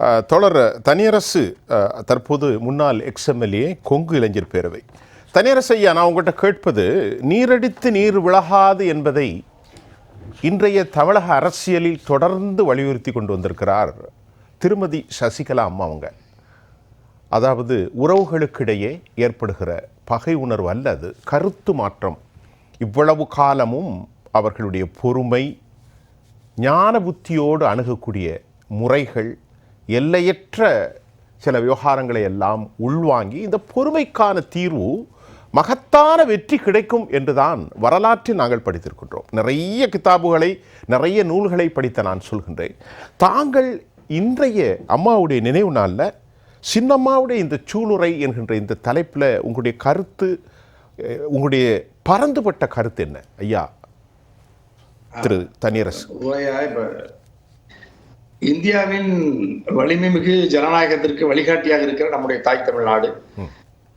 தொடர் தனியரசு தற்போது முன்னாள் எக்ஸ்எம்எல்ஏ கொங்கு இளைஞர் பேரவை. தனியரசு ஐயா நான் உங்கள்கிட்ட கேட்பது நீரடித்து நீர் விலகாது என்பதை இன்றைய தமிழக அரசியலில் தொடர்ந்து வலியுறுத்தி கொண்டு வந்திருக்கிறார் திருமதி சசிகலா அம்மா அவங்க. அதாவது உறவுகளுக்கிடையே ஏற்படுகிற பகை உணர்வு அல்லது கருத்து மாற்றம். இவ்வளவு காலமும் அவர்களுடைய பொறுமை ஞான புத்தியோடு அணுகக்கூடிய முறைகள் எல்லையற்ற சில விவகாரங்களை எல்லாம் உள்வாங்கி இந்த பொறுமைக்கான தீர்வு மகத்தான வெற்றி கிடைக்கும் என்றுதான் வரலாற்றில் நாங்கள் படித்திருக்கின்றோம். நிறைய கிதாபுகளை நிறைய நூல்களை படித்த நான் சொல்கின்றேன். தாங்கள் இன்றைய அம்மாவுடைய நினைவு நாளில் சின்னம்மாவுடைய இந்த சூளுரை என்கின்ற இந்த தலைப்பில் உங்களுடைய கருத்து உங்களுடைய பரந்துபட்ட கருத்து என்ன? ஐயா திரு தனியரசு. இந்தியாவின் வலிமை மிகு ஜனநாயகத்திற்கு வழிகாட்டியாக இருக்கிற நம்முடைய தாய் தமிழ்நாடு.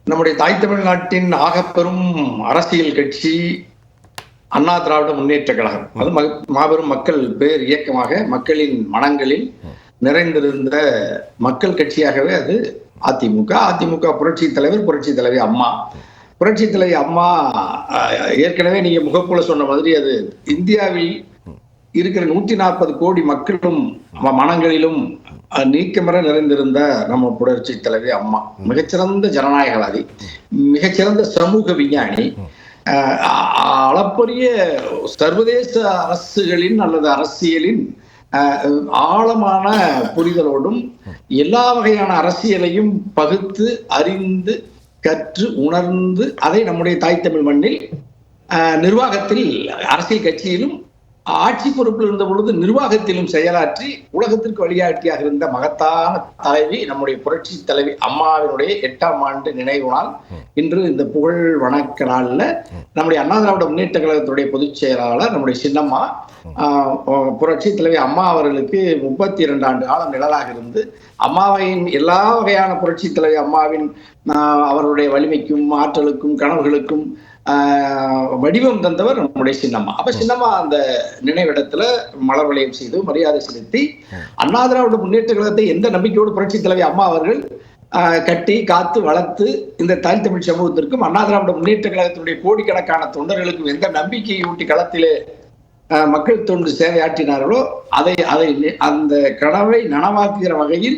நம்முடைய தாய் தமிழ்நாட்டின் ஆகப்பெரும் அரசியல் கட்சி அண்ணா திராவிட முன்னேற்ற கழகம். அது மாபெரும் மக்கள் பேர் இயக்கமாக மக்களின் மனங்களில் நிறைந்திருந்த மக்கள் கட்சியாகவே அது அதிமுக. அதிமுக புரட்சி தலைவர் புரட்சி தலைவி அம்மா. புரட்சி தலைவி அம்மா ஏற்கனவே நீங்க முகப்புல சொன்ன மாதிரி அது இந்தியாவில் இருக்கிற நூத்தி நாற்பது கோடி மக்களும் மனங்களிலும் நீக்கமர நிறைந்திருந்த நம்ம புரட்சி தலைவி அம்மா. மிகச்சிறந்த ஜனநாயகவாதி மிகச்சிறந்த சமூக விஞ்ஞானி அளப்பரிய சர்வதேச அரசுகளின் அல்லது அரசியலின் ஆழமான புரிதலோடும் எல்லா வகையான அரசியலையும் பகுத்து அறிந்து கற்று உணர்ந்து அதை நம்முடைய தாய் தமிழ் மண்ணில் நிர்வாகத்தில் அரசியல் கட்சியிலும் ஆட்சி பொறுப்பில் இருந்த பொழுது நிர்வாகத்திலும் செயலாற்றி உலகத்திற்கு வழிகாட்டியாக இருந்த மகத்தான தலைவி நம்முடைய புரட்சி தலைவி அம்மாவினுடைய எட்டாம் ஆண்டு நினைவு நாள் இன்று இந்த புகழ் வணக்க நாளில் நம்முடைய அண்ணா திராவிட முன்னேற்ற கழகத்துடைய பொதுச் செயலாளர் நம்முடைய சின்னம்மா புரட்சி தலைவி அம்மா அவர்களுக்கு முப்பத்தி இரண்டு ஆண்டு காலம் நிழலாக இருந்து அம்மாவின் எல்லா வகையான புரட்சி தலைவி அம்மாவின் அவருடைய வலிமைக்கும் ஆற்றலுக்கும் கனவுகளுக்கும் வடிவம் தந்தவர் நம்முடைய சின்னம்மா. அப்ப சின்னம்மா அந்த நினைவிடத்துல மலர் வளையம் செய்து மரியாதை செலுத்தி அண்ணா திராவிட முன்னேற்ற கழகத்தை எந்த நம்பிக்கையோடு புரட்சி தலைவி அம்மா அவர்கள் கட்டி காத்து வளர்த்து இந்த தாய் தமிழ் சமூகத்திற்கும் அண்ணா திராவிட முன்னேற்ற கழகத்தினுடைய கோடிக்கணக்கான தொண்டர்களுக்கும் எந்த நம்பிக்கையை ஊட்டி களத்திலே மக்கள் தொண்டு சேவையாற்றினார்களோ அதை அதை அந்த கனவை நனவாக்குகிற வகையில்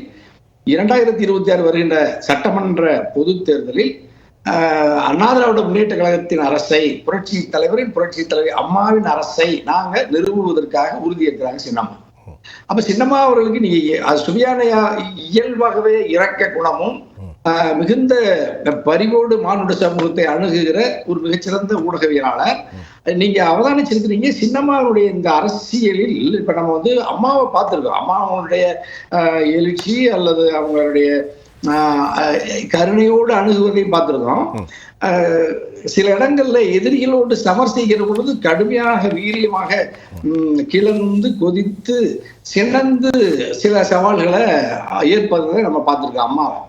இரண்டாயிரத்தி இருபத்தி ஆறு வருகின்ற சட்டமன்ற பொது தேர்தலில் ஆஹ், முன்னேற்ற கழகத்தின் அரசை புரட்சி தலைவரின் புரட்சி தலைவர் அம்மாவின் அரசை நாங்க நிறுவுவதற்காக உறுதியேற்கிறாங்க சின்னம்மா. அப்ப சின்னம்மா அவர்களுக்கு நீங்க சுவியானையா இயல்பாகவே இறக்க குணமும் ஆஹ், மிகுந்த பரிவோடு மானுட சமூகத்தை அணுகுகிற ஒரு மிகச்சிறந்த ஊடகவியலாளர். நீங்க அவதானிச்சிருக்கிறீங்க சின்னம்மாவுடைய இந்த அரசியலில். இப்ப நம்ம வந்து அம்மாவை பார்த்திருக்கோம். அம்மாவுடைய எழுச்சி அல்லது அவங்களுடைய கருணையோடு அணுகுவதையும் பார்த்திருக்கோம் சில இடங்கள்ல எதிரிகளோடு சமர் செய்கிற பொழுது கடுமையாக வீரியமாக கிளர்ந்து கொதித்து சினந்து சில சவால்களை ஏற்பதை நம்ம பார்த்திருக்கோம். அம்மாவை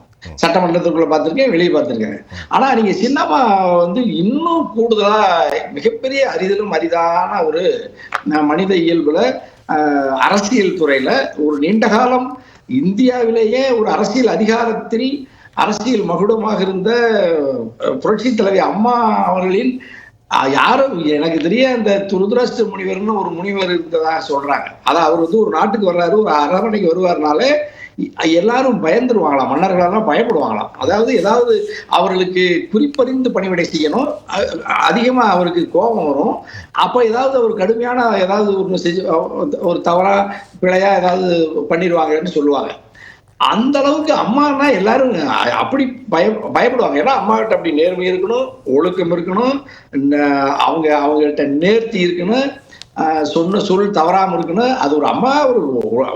சட்டமன்றத்துக்குள்ள பார்த்திருக்கேன் வெளியே பார்த்திருக்கேன். ஆனா நீங்க சின்னம்மா வந்து இன்னும் கூடுதலா மிகப்பெரிய அரிதிலும் அரிதான ஒரு மனித இயல்புல அரசியல் துறையில ஒரு நீண்ட காலம் இந்தியாவிலேயே ஒரு அரசியல் அதிகாரத்தில் அரசியல் மகுடமாக இருந்த புரட்சி தலைவி அம்மா அவர்களின் யாரும் எனக்கு தெரிய அந்த துருதுராஷ்டிர முனிவர்னு ஒரு முனிவர் இருந்ததாக சொல்றாங்க. அதான் அவர் வந்து ஒரு நாட்டுக்கு வர்றாரு ஒரு அரவணைக்கு வருவார்னாலே எல்லாரும் பயந்துருவாங்களாம் மன்னர்களெல்லாம் பயப்படுவாங்களாம். அதாவது ஏதாவது அவர்களுக்கு குறிப்பறிந்து பணிவிடை செய்யணும் அதிகமாக அதிகமா அவருக்கு கோபம் வரும். அப்ப ஏதாவது ஒரு கடுமையான ஏதாவது ஒன்று செஞ்சு ஒரு தவறா பிழையா ஏதாவது பண்ணிடுவாங்கன்னு சொல்லுவாங்க. அந்த அளவுக்கு அம்மானா எல்லாரும் அப்படி பய பயப்படுவாங்க. ஏன்னா அம்மா கிட்ட அப்படி நேர்மை இருக்கணும் ஒழுக்கம் இருக்கணும் அவங்க அவங்கள்ட்ட நேர்த்தி இருக்கணும் சொன்ன சொல் தவறாமல் இருக்கணும் அது ஒரு அம்மா ஒரு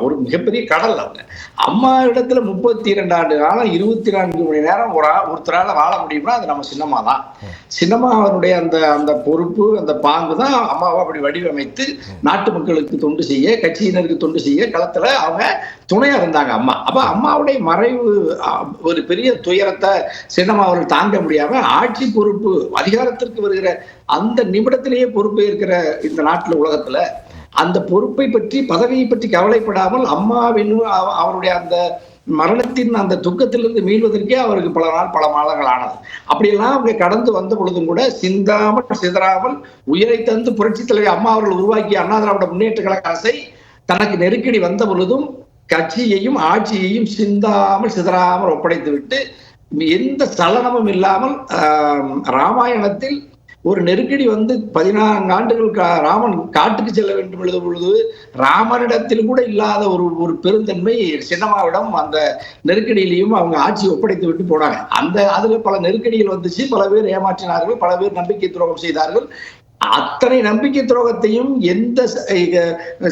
ஒரு- மிகப்பெரிய கடல் அவங்க அம்மா இடத்துல முப்பத்தி இரண்டு ஆண்டு காலம் இருபத்தி நான்கு மணி நேரம் ஒரு ஒருத்தரால் வாழ முடியும்னா அது நம்ம சின்னம்மா தான். சின்னம்மா அவருடைய அந்த அந்த பொறுப்பு அந்த பாங்கு தான் அம்மாவை அப்படி வடிவமைத்து நாட்டு மக்களுக்கு தொண்டு செய்ய கட்சியினருக்கு தொண்டு செய்ய களத்தில் அவங்க துணையாக இருந்தாங்க அம்மா. அப்போ அம்மாவுடைய மறைவு ஒரு பெரிய துயரத்தை சின்னம்மா அவர்கள் தாங்க முடியாமல் ஆட்சி பொறுப்பு அதிகாரத்திற்கு வருகிற அந்த நிமிடத்திலேயே பொறுப்பு இருக்கிற இந்த நாட்டில் உலகத்துல அந்த பொறுப்பை பற்றி பதவியை பற்றி கவலைப்படாமல் அம்மாவின் அவருடைய அந்த மரணத்தின் அந்த துக்கத்திலிருந்து மீள்வதற்கே அவருக்கு பல நாள் பல மாதங்கள் ஆனது. அப்படியெல்லாம் அவங்க கடந்து வந்த பொழுதும் கூட சிந்தாமல் சிதறாமல் உயிரை தந்து புரட்சி தலைவர் அம்மா அவர்கள் உருவாக்கிய அண்ணா திராவிட முன்னேற்ற கழக அரசை தனக்கு நெருக்கடி வந்த பொழுதும் கட்சியையும் ஆட்சியையும் சிந்தாமல் சிதறாமல் ஒப்படைத்து விட்டு எந்த சலனமும் இல்லாமல் ராமாயணத்தில் ஒரு நெருக்கடி வந்து பதினான்கு ஆண்டுகள் கா- ராமன் காட்டுக்கு செல்ல வேண்டும் எழுத பொழுது ராமனிடத்தில் கூட இல்லாத ஒரு ஒரு பெருந்தன்மை சின்னமாவிடம் அந்த நெருக்கடியிலையும் அவங்க ஆட்சி ஒப்படைத்து விட்டு போனாங்க. அந்த அதுல பல நெருக்கடிகள் வந்துச்சு. பல பேர் ஏமாற்றினார்கள். பல பேர் நம்பிக்கை துரோகம் செய்தார்கள். அத்தனை நம்பிக்கை துரோகத்தையும் எந்த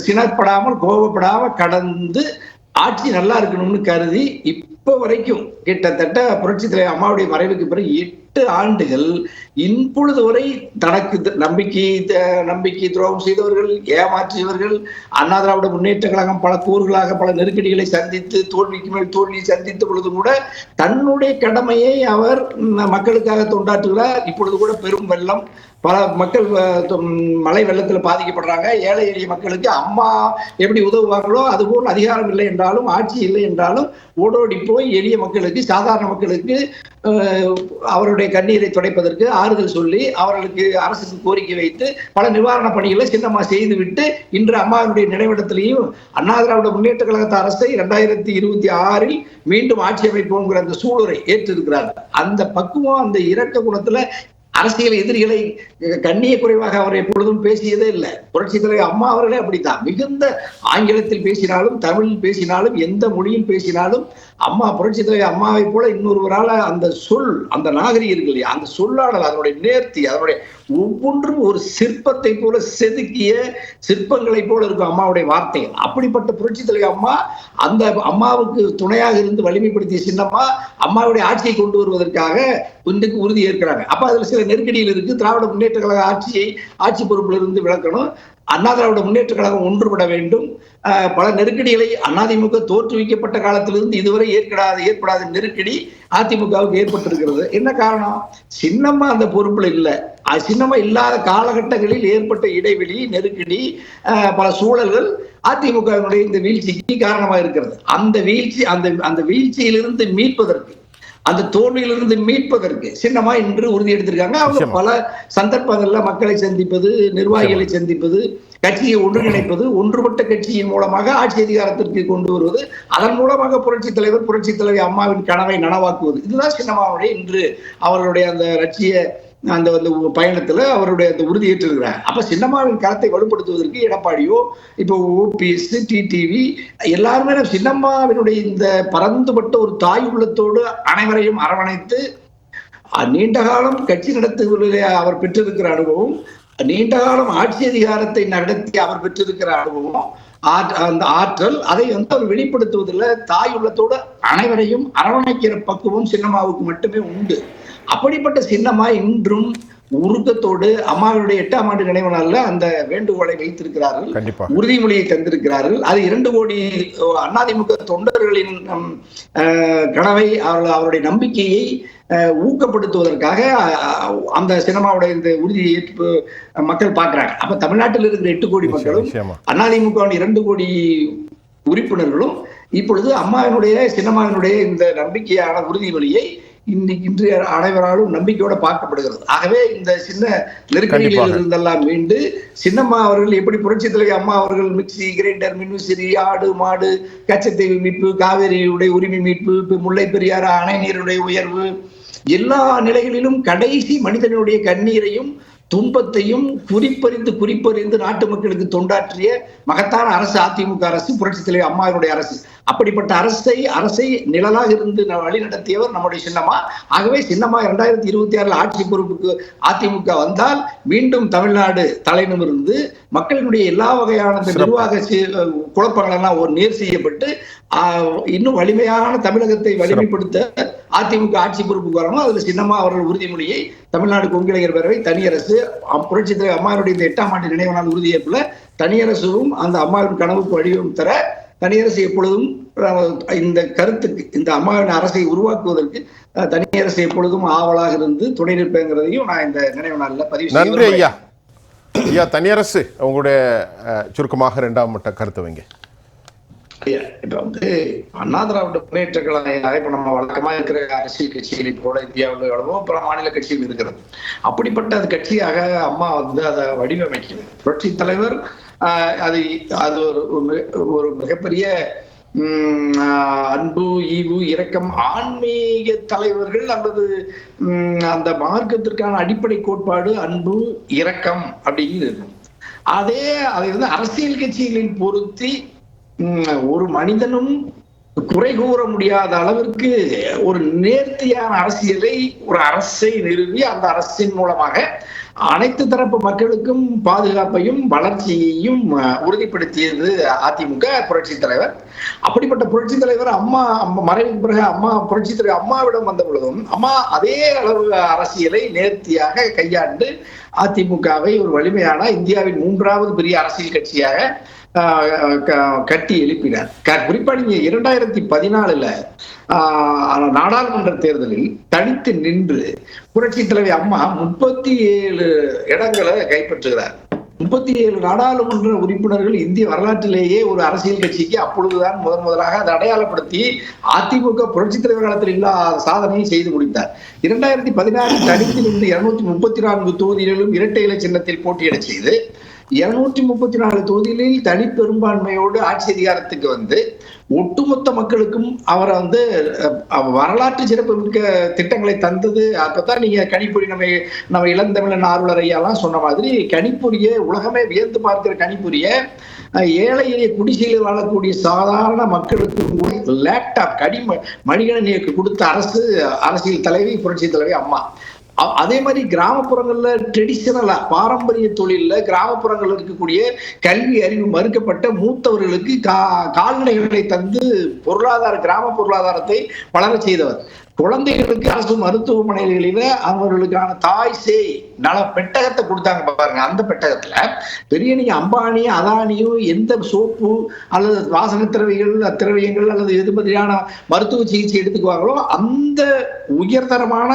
சினப்படாமல் கோபப்படாமல் கடந்து ஆட்சி நல்லா இருக்கணும்னு கருதி இப்போ வரைக்கும் கிட்டத்தட்ட புரட்சி தலைவர் அம்மாவுடைய மறைவுக்கு பிறகு எட்டு ஆண்டுகள் இன்பொழுது வரை தனக்கு த- நம்பிக்கை த- நம்பிக்கை துரோகம் செய்தவர்கள் ஏமாற்றியவர்கள் அண்ணா திராவிட முன்னேற்ற கழகம் பல கூறுகளாக பல நெருக்கடிகளை சந்தித்து தோல்விக்கு மேல் தோல்வியை சந்தித்த பொழுது கூட தன்னுடைய கடமையை அவர் மக்களுக்காக தொண்டாற்றுகிறார். இப்பொழுது கூட பெரும் வெள்ளம். பல மக்கள் மழை வெள்ளத்தில் பாதிக்கப்படுறாங்க. ஏழை எளிய மக்களுக்கு அம்மா எப்படி உதவுவாங்களோ அதுபோல் அதிகாரம் இல்லை என்றாலும் ஆட்சி இல்லை என்றாலும் ஓடோடி போய் எளிய மக்களுக்கு சாதாரண மக்களுக்கு அவருடைய அவருடைய கண்ணீரை துடைப்பதற்கு ஆறுதல் சொல்லி அவர்களுக்கு அரசுக்கு கோரிக்கை வைத்து பல நிவாரண பணிகளை சின்னம்மா செய்துவிட்டு இன்று அம்மாவினுடைய நினைவிடத்திலையும் அண்ணா திராவிட முன்னேற்ற கழகத்த அரசை இரண்டாயிரத்தி இருபத்தி ஆறில் மீண்டும் ஆட்சி அமைப்போங்கிற அந்த சூழலை ஏற்றிருக்கிறார்கள். அந்த பக்குவம் அந்த இரக்க குணத்துல அரசியல் எதிரிகளை கண்ணிய குறைவாக அவர் எப்பொழுதும் பேசியதே இல்லை. புரட்சி தலைவர் அம்மா அவர்களே அப்படித்தான். மிகுந்த ஆங்கிலத்தில் பேசினாலும் தமிழில் பேசினாலும் எந்த மொழியில் பேசினாலும் அம்மா புரட்சி தலைவர் அம்மாவை போல இன்னொருவரால் அந்த சொல் அந்த நாகரிகம் இருக்கு இல்லையா? அந்த சொல்லாடல் அதனுடைய நேர்த்தி அதனுடைய ஒவ்வொன்றும் ஒரு சிற்பத்தை போல செதுக்கிய சிற்பங்களை போல இருக்கும் அம்மாவுடைய வார்த்தை அப்படிப்பட்ட புரட்சி தலைவி அம்மா அந்த அம்மாவுக்கு துணையாக இருந்து வலிமைப்படுத்திய சின்னம்மா அம்மாவுடைய ஆட்சியை கொண்டு வருவதற்காக இன்றைக்கு உறுதி ஏற்கிறாங்க. அப்ப அதுல சில நெருக்கடியில் இருக்கு. திராவிட முன்னேற்ற கழக ஆட்சியை ஆட்சி பொறுப்புல இருந்து விளக்கணும் அண்ணா திராவிட முன்னேற்ற கழகம் ஒன்றுபட வேண்டும். பல நெருக்கடிகளை அதிமுக தோற்றுவிக்கப்பட்ட காலத்திலிருந்து இதுவரை ஏற்படாத ஏற்படாத நெருக்கடி அதிமுகவுக்கு ஏற்பட்டிருக்கிறது. என்ன காரணம்? சின்னம்மா அந்த பொறுப்புல இல்லை. அது சின்னம்மா இல்லாத காலகட்டங்களில் ஏற்பட்ட இடைவெளி நெருக்கடி பல சூழல்கள் அதிமுகவினுடைய இந்த வீழ்ச்சிக்கு காரணமாக இருக்கிறது. அந்த வீழ்ச்சி அந்த அந்த வீழ்ச்சியிலிருந்து மீட்பதற்கு அந்த தோல்வியிலிருந்து மீட்பதற்கு சின்னமா இன்று உறுதி எடுத்திருக்காங்க. அவங்க. பல சந்தர்ப்பங்கள்ல மக்களை சந்திப்பது நிர்வாகிகளை சந்திப்பது கட்சியை ஒன்றிணைப்பது ஒன்றுபட்ட கட்சியின் மூலமாக ஆட்சி அதிகாரத்திற்கு கொண்டு வருவது அதன் மூலமாக புரட்சி தலைவர் புரட்சி தலைவர் அம்மாவின் கனவை நனவாக்குவது. இதுதான் சின்னம்மாவுடைய இன்று அவர்களுடைய அந்த லட்சிய அந்த அந்த பயணத்துல அவருடைய அந்த உறுதி ஏற்றிருக்கிறார். அப்ப சின்னம்மாவின் கரத்தை வலுப்படுத்துவதற்கு எடப்பாடியோ இப்போ ஓபிஎஸ் டிடிவி எல்லாருமே சின்னம்மாவினுடைய இந்த பரந்துபட்ட ஒரு தாய் உள்ளத்தோடு அனைவரையும் அரவணைத்து நீண்ட காலம் கட்சி நடத்துவதிலே அவர் பெற்றிருக்கிற அனுபவம் நீண்ட காலம் ஆட்சி அதிகாரத்தை நடத்தி அவர் பெற்றிருக்கிற அனுபவம் அந்த ஆற்றல் அதை வந்து அவர் வெளிப்படுத்துவதில் தாய் உள்ளத்தோடு அனைவரையும் அரவணைக்கிற பக்குவம் சின்னம்மாவுக்கு மட்டுமே உண்டு. அப்படிப்பட்ட சின்னம்மா இன்றும் உருக்கத்தோடு அம்மாவுடைய எட்டாம் ஆண்டு நினைவு நாள்ல அந்த வேண்டுகோளை வைத்திருக்கிறார்கள். உறுதிமொழியை தந்திருக்கிறார்கள். அது இரண்டு கோடி அஹ், அதிமுக தொண்டர்களின் கனவை அவர்கள் அவருடைய நம்பிக்கையை ஊக்கப்படுத்துவதற்காக அந்த சினிமாவுடைய இந்த உறுதியை ஏற்று மக்கள் பார்க்கிறாங்க அப்ப தமிழ்நாட்டில் இருக்கிற எட்டு கோடி மக்களும் அதிமுக இரண்டு கோடி உறுப்பினர்களும் இப்பொழுது அம்மாவினுடைய சின்னம்மாவினுடைய இந்த நம்பிக்கையான உறுதிமொழியை இன்னைக்கு இன்று அனைவராலும் நம்பிக்கையோட பார்க்கப்படுகிறது ஆகவே இந்த சின்ன கண்டிப்பாக. இருந்தெல்லாம் மீண்டு சின்னம்மா அவர்கள் எப்படி புரட்சி அம்மா அவர்கள் மிக்சி கிரைண்டர் மின்விசிறி ஆடு மாடு கச்சத்தீவு மீட்பு காவேரியுடைய உரிமை மீட்பு முல்லை பெரியாறு அணை நீருடைய உயர்வு எல்லா நிலைகளிலும் கடைசி மனிதனுடைய கண்ணீரையும் துன்பத்தையும் குறிப்பறிந்து குறிப்பறிந்து நாட்டு மக்களுக்கு தொண்டாற்றிய மகத்தான அரசு அதிமுக அரசு புரட்சி தலைவர் அம்மாவினுடைய அரசு அப்படிப்பட்ட அரசை அரசை நிழலாக இருந்து ந- வழி நடத்தியவர் நம்முடைய சின்னம்மா. ஆகவே சின்னம்மா இரண்டாயிரத்தி இருபத்தி ஆறுல ஆட்சி பொறுப்புக்கு அதிமுக வந்தால் மீண்டும் தமிழ்நாடு தலைநிமிர்ந்து மக்களினுடைய எல்லா வகையான. நிர்வாக சி- குழப்பங்கள் எல்லாம் ஒரு நேர் செய்யப்பட்டு இன்னும் வலிமையான தமிழகத்தை வலிமைப்படுத்த அதிமுக ஆட்சி பொறுப்புக்கு வரணும். அதுல சின்னம்மா அவர்கள் உறுதிமொழியை தமிழ்நாடு கொங்கிளைஞர் பேரவை தனியரசு புரட்சித் தலைவர் அம்மாவுடைய இந்த எட்டாம் ஆண்டு நினைவு நாள் உறுதியேற்புல தனியரசும் அந்த அம்மாவின் கனவுக்கு வடிவம் தர தனியரசு எப்பொழுதும் இந்த கருத்துக்கு இந்த அம்மாவின் அரசை உருவாக்குவதற்கு தனியரசு எப்பொழுதும் ஆவலாக இருந்து துணை நிற்பேங்கிறதையும் நான் இந்த நினைவு நாளில் பதிவு நன்றி. ஐயா. ஐயா தனியரசு உங்களுடைய அஹ், சுருக்கமாக இரண்டாம் மட்ட கருத்து வைங்க. ஐயா, இப்ப வந்து அண்ணா திராவிட முன்னேற்ற கழகம் இப்ப நம்ம வழக்கமா இருக்கிற அரசியல் கட்சிகளை போல இந்தியாவில் எவ்வளவோ பல மாநில கட்சிகள் இருக்கிறது. அப்படிப்பட்ட அது கட்சியாக அம்மா வந்து அதை வடிவமைக்கிறது புரட்சி தலைவர் அது அது ஒரு ஒரு ஒரு மிகப்பெரிய அன்பு ஈவு இரக்கம் ஆன்மீக தலைவர்கள் அல்லது அந்த மார்க்கத்திற்கான அடிப்படை கோட்பாடு அன்பு இரக்கம் அப்படிங்கிறது அதே அதை வந்து அரசியல் கட்சிகளில் பொருத்தி ஒரு மனிதனும் குறை கூற முடியாத அளவிற்கு ஒரு நேர்த்தியான அரசியலை ஒரு அரசை நிறுவி அந்த அரசின் மூலமாக அனைத்து தரப்பு மக்களுக்கும் பாதுகாப்பையும் வளர்ச்சியையும் உறுதிப்படுத்தியது அதிமுக புரட்சி தலைவர். அப்படிப்பட்ட புரட்சி தலைவர் அம்மா அம்மா மறைவுக்கு பிறகு அம்மா புரட்சி தலைவர் அம்மாவிடம் வந்த பொழுதும் அம்மா அதே அளவு அரசியலை நேர்த்தியாக கையாண்டு அதிமுகவை ஒரு வலிமையான இந்தியாவின் மூன்றாவது பெரிய அரசியல் கட்சியாக கட்டி எழுப்பினார். குறிப்பா நீங்க இரண்டாயிரத்தி பதினாலுல ஆஹ் நாடாளுமன்ற தேர்தலில் தனித்து நின்று புரட்சி தலைவி அம்மா முப்பத்தி ஏழு இடங்களை கைப்பற்றுகிறார். முப்பத்தி ஏழு நாடாளுமன்ற உறுப்பினர்கள் இந்திய வரலாற்றிலேயே ஒரு அரசியல் கட்சிக்கு அப்பொழுதுதான் முதன் முதலாக அதை அடையாளப்படுத்தி அதிமுக புரட்சி தலைவர் காலத்தில் இல்லாத சாதனையை செய்து முடித்தார். இரண்டாயிரத்தி பதினாறு தனித்து நின்று இருநூத்தி முப்பத்தி நான்கு தொகுதிகளிலும் இரட்டை இலை சின்னத்தில் போட்டியிட செய்து இருநூற்றி முப்பத்தி நாலு தொகுதிகளில் தனி பெரும்பான்மையோடு ஆட்சி அதிகாரத்துக்கு வந்து ஒட்டுமொத்த மக்களுக்கும் அவரை வந்து வரலாற்று வரலாற்று சிறப்புமிக்க திட்டங்களை தந்தது. அப்பதான் நீங்க கணிப்பொறி நம்ம நம்ம இளந்தமிழன் ஆர்வலர் ஐயாலாம் சொன்ன மாதிரி கணிப்பொறிய உலகமே வியந்து பார்க்கிற கணிப்பொறிய ஏழை எளிய குடிசையில் வாழக்கூடிய சாதாரண மக்களுக்கு லேப்டாப் கடிம மணிகணனியக்கு கொடுத்த அரசு அரசியல் தலைவி புரட்சி தலைவி அம்மா. அதே மாதிரி கிராமப்புறங்கள்ல ட்ரெடிஷனலா பாரம்பரிய தொழில்ல கிராமப்புறங்கள்ல இருக்கக்கூடிய கல்வி அறிவு மறுக்கப்பட்ட மூத்தவர்களுக்கு கா கால்நடைகளை தந்து பொருளாதார கிராம பொருளாதாரத்தை வளர செய்தவர். குழந்தைகளுக்கு அரசு மருத்துவமனைகளில அவர்களுக்கான தாய் சேய் நல பெட்டகத்தை கொடுத்தாங்க பாருங்க அந்த பெட்டகத்துல பெரிய நீங்க அம்பானி அதானியும் எந்த சோப்பு அல்லது வாசன திரவியங்கள் திரவியங்கள் அல்லது எது மாதிரியான மருத்துவ சிகிச்சை எடுத்துக்குவாங்களோ அந்த உயர்தரமான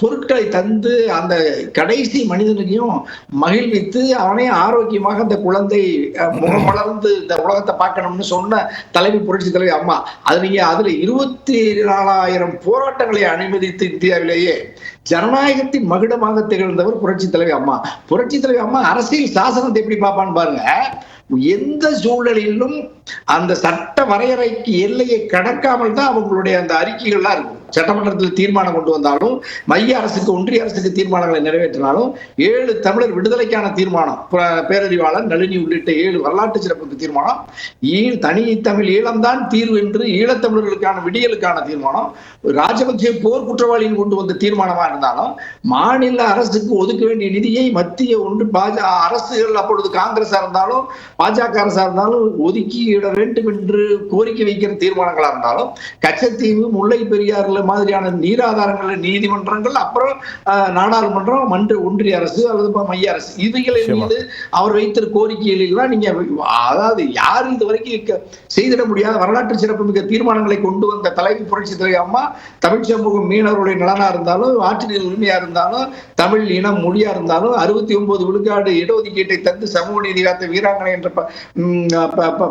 பொருட்களை தந்து அந்த கடைசி மனிதனையும் மகிழ்வித்து அவனே ஆரோக்கியமாக அந்த குழந்தை அஹ், முகம் வளர்ந்து இந்த உலகத்தை பார்க்கணும்னு சொன்ன தலைமை புரட்சி தலைவி அம்மா. அது நீங்க அதுல இருபத்தி நாலாயிரம் போராட்டங்களை அனுமதித்து இந்தியாவிலேயே ஜனநாயகத்தின் மகுடமாக திகழ்ந்தவர் புரட்சி தலைவி அம்மா. புரட்சி தலைவி அம்மா அரசியல் சாசனத்தை எப்படி பார்ப்பான்னு பாருங்க. எந்த சூழலிலும் அந்த சட்ட வரையறைக்கு எல்லையை கடக்காமல் தான் அவங்களுடைய அந்த அறிக்கைகள்லாம் இருக்கும். சட்டமன்றத்தில் தீர்மானம் கொண்டு வந்தாலும் மைய அரசுக்கு ஒன்றிய அரசுக்கு தீர்மானங்களை நிறைவேற்றினாலும் ஏழு தமிழர் விடுதலைக்கான தீர்மானம் பேரறிவாளர் நளினி உள்ளிட்ட ஏழு வரலாற்று சிறப்புக்கு தீர்மானம். ஈழ் தனி தமிழ் ஈழம்தான் தீர்வு என்று ஈழத்தமிழர்களுக்கான விடியலுக்கான தீர்மானம். ராஜபக்சே போர் குற்றவாளியின் கொண்டு வந்த தீர்மானமா இருந்தாலும் மாநில அரசுக்கு ஒதுக்க வேண்டிய நிதியை மத்திய ஒன்று பாஜக அரசுகள் அப்பொழுது காங்கிரஸா இருந்தாலும் பாஜக அரசா இருந்தாலும் ஒதுக்கியிட வேண்டும் என்று கோரிக்கை வைக்கிற தீர்மானங்களா இருந்தாலும் கச்சத்தீவு முல்லை பெரியாறுல மாதிரியான நீராதாரங்கள் நீதிமன்றங்கள் அப்புறம் நாடாளுமன்றம் மன்ற ஒன்றிய அரசு அல்லது மைய அரசு இவைகளின். மீது அவர் வைத்திரு கோரிக்கைகளெல்லாம் நீங்க அதாவது யாரும் இது வரைக்கும் செய்திட முடியாத வரலாற்று சிறப்புமிக்க தீர்மானங்களை கொண்டு வந்த தலைவி புரட்சி தலைவி அம்மா தமிழ் சமூகம் மீனவர்களுடைய நலனா இருந்தாலும் ஆற்றினர் உரிமையா இருந்தாலும் தமிழ் இனம் மொழியா இருந்தாலும் அறுபத்தி ஒன்பது விழுக்காடு இடஒதுக்கீட்டை தந்து சமூக நீதி காத்த வீராங்கனை என்ற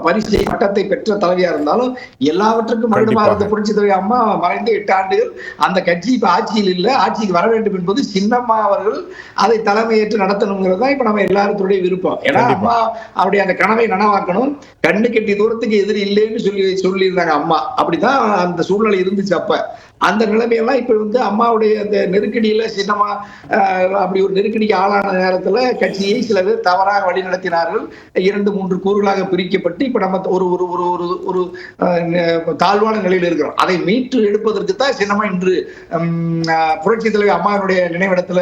பரிசை பட்டத்தை பெற்ற தலைவியா இருந்தாலும் எல்லாவற்றுக்கும் மறுபடியும் புரட்சி தலைவி அம்மா மறைந்து எட்டு ஆண்டுகள் அந்த கட்சி இப்ப ஆட்சியில் இல்ல ஆட்சிக்கு வர வேண்டும் என்பது சின்னம்மா அவர்கள் அதை தலைமையேற்று நடத்தணுங்கிறது தான் இப்ப நம்ம எல்லாருடைய விருப்பம். ஏன்னா. அம்மா அவருடைய அந்த கனவை நனவாக்கணும். கண்ணு கெட்டி தூரத்துக்கு எதிரி இல்லைன்னு சொல்லி சொல்லியிருந்தாங்க அம்மா. அப்படிதான் அந்த சூழ்நிலை இருந்துச்சு அப்ப. அந்த நிலைமையெல்லாம் இப்ப வந்து அம்மாவுடைய அந்த நெருக்கடியில சின்னமா அப்படி ஒரு நெருக்கடிக்கு ஆளான நேரத்துல கட்சியை சில பேர் தவறாக வழி நடத்தினார்கள் இரண்டு மூன்று கூறுகளாக பிரிக்கப்பட்டு இப்ப நம்ம ஒரு ஒரு ஒரு ஒரு ஒரு தாழ்வான நிலையில் இருக்கிறோம். அதை மீட்டு எடுப்பதற்கு தான் சின்னமா இன்று புரட்சி தலைவர் அம்மாவுடைய நினைவிடத்துல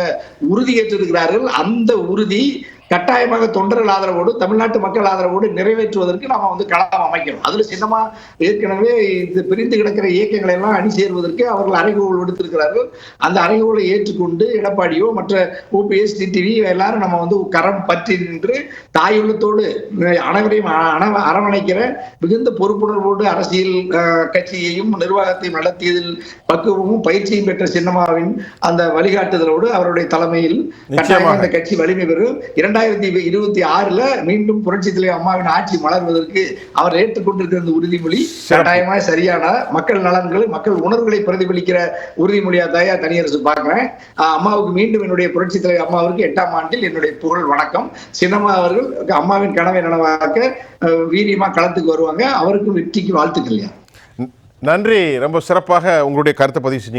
உறுதியேற்றிருக்கிறார்கள். அந்த உறுதி கட்டாயமாக தொண்டர்கள் ஆதரவோடு தமிழ்நாட்டு மக்கள் ஆதரவோடு நிறைவேற்றுவதற்கு நாம வந்து களம் அமைக்கணும். அதுல சின்னமா ஏற்கனவே இது பிரிந்து கிடக்கிற இயக்கங்களை எல்லாம் அணி சேருவதற்கு அவர்கள் அறைகோல் விடுத்திருக்கிறார்கள். அந்த அறைகோலை ஏற்றுக்கொண்டு எடப்பாடியோ மற்ற ஓபிஎஸ் டிடிவி எல்லாரும் நம்ம வந்து கரம் பற்றி நின்று தாயுள்ளத்தோடு அனைவரையும் அரவணைக்கிற மிகுந்த பொறுப்புணர்வோடு அரசியல் கட்சியையும் நிர்வாகத்தையும் நடத்தியதில் பக்குவமும் பயிற்சியும் பெற்ற சின்னம்மாவின் அந்த வழிகாட்டுதலோடு அவருடைய தலைமையில் கட்டாயமாக கட்சி வலிமை பெறும். இரண்டாயிரத்தி இருபத்தி ஆறுல மீண்டும் புரட்சி தலைவர் அம்மாவின் ஆட்சி மலர்வதற்கு அவர் ஏற்றுக்கொண்டிருக்கிற இந்த உறுதிமொழி. கட்டாயமாக சரியான மக்கள் நலன்கள் மக்கள் உணர்வுகளை பிரதிபலிக்கிற உறுதிமொழியா தாயா தனியரசு பார்க்கிறேன். அம்மாவுக்கு மீண்டும் என்னுடைய புரட்சி தலைவர் அம்மாவிற்கு எட்டாம் ஆண்டில் என்னுடைய புகழ் வணக்கம். சின்னம்மா அவர்கள் அம்மாவின் கனவை நனவாக்க வீரியமா களத்துக்கு வருவாங்க. அவருக்கும் வெற்றிக்கு வாழ்த்துக்கள் நன்றி. ரொம்ப சிறப்பாக உங்களுடைய கருத்தை பதிவு செஞ்சீங்க.